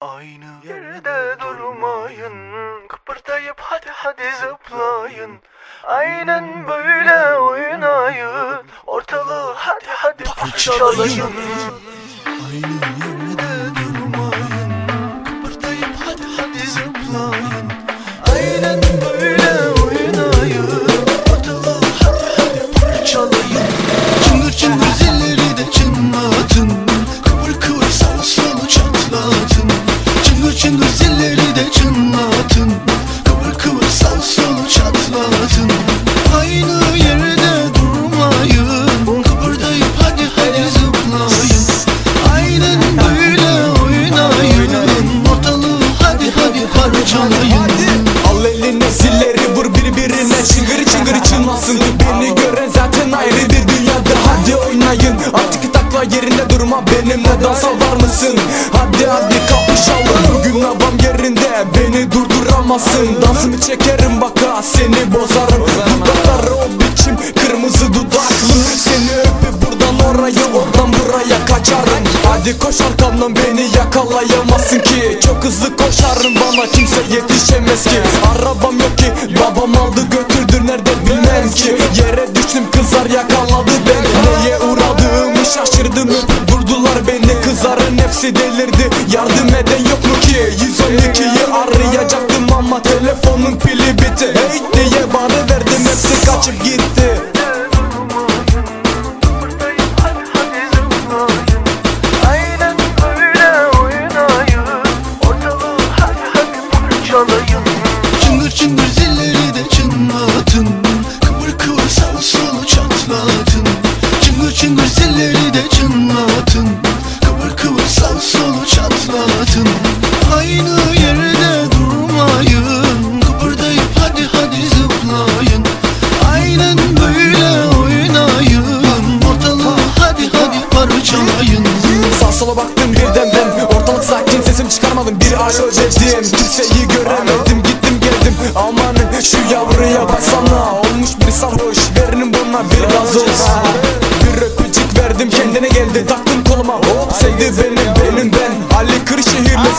Aynı yerde durmayın Kıpırdayıp hadi hadi zıplayın. Aynen böyle oynayın. Ortalığı hadi hadi parçalayın. Aynı yerde durmayın. Kıpırdayıp hadi hadi zıplayın. Aynen böyle çınlatın Kıvır kıvır sağ solu çatlatın. Aynı yerde durmayın. Kıpırdayıp hadi hadi zıplayın. Aynen böyle oynayın. Ortalığı hadi hadi parçalayın. Al eline zilleri vur birbirine. Çıngır çıngır çınlasın. Beni takla yerinde durma Benimle dansa var mısın? Hadi hadi kapışalım Bugün havam yerinde beni durduramazsın. Dansımı çekerim baka seni bozarım. Dudakları o biçim kırmızı dudaklı. Seni öpüp buradan oraya oradan buraya kaçarım. Hadi koş arkamdan beni yakalayamazsın ki. Çok hızlı koşarım bana kimse yetişemez ki. Arabam yok ki babam aldı götürdü nerede bilmem ki. Yere düştüm kızlar yakaladı beni şaşırdım Durdular beni kızların hepsi delirdi. Yardım eden yok mu ki? 112'yi arayacaktım ama telefonun pili bitti. Hey alo dedim Kimseyi göremedim. Gittim geldim. Amanın şu yavruya baksana. Olmuş bir sarhoş. Verin buna bir gazoz. Bir öpücük verdim. Kendine geldi. Taktım koluma. Hop sevdi beni. Benim ben. Ali Kırşehirli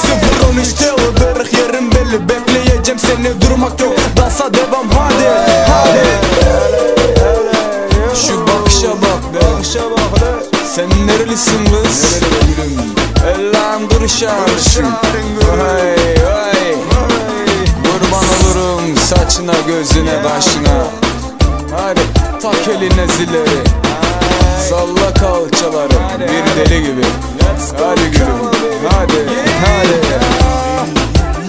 013'te Ilıdırık yerim belli. Bekleyeceğim seni. Durmak yok. Dansa devam. Hadi. Hadi. Şu bakışa bak. Be Sen nerelisin kız? Ellam duruşarsın Vay saçına gözüne kaşına Hadi tak eline zilleri. Salla kalçaları. Bir deli gibi. Hadi gülüm hadi hadi.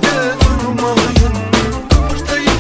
Yerde durmayın Kıpırdayıp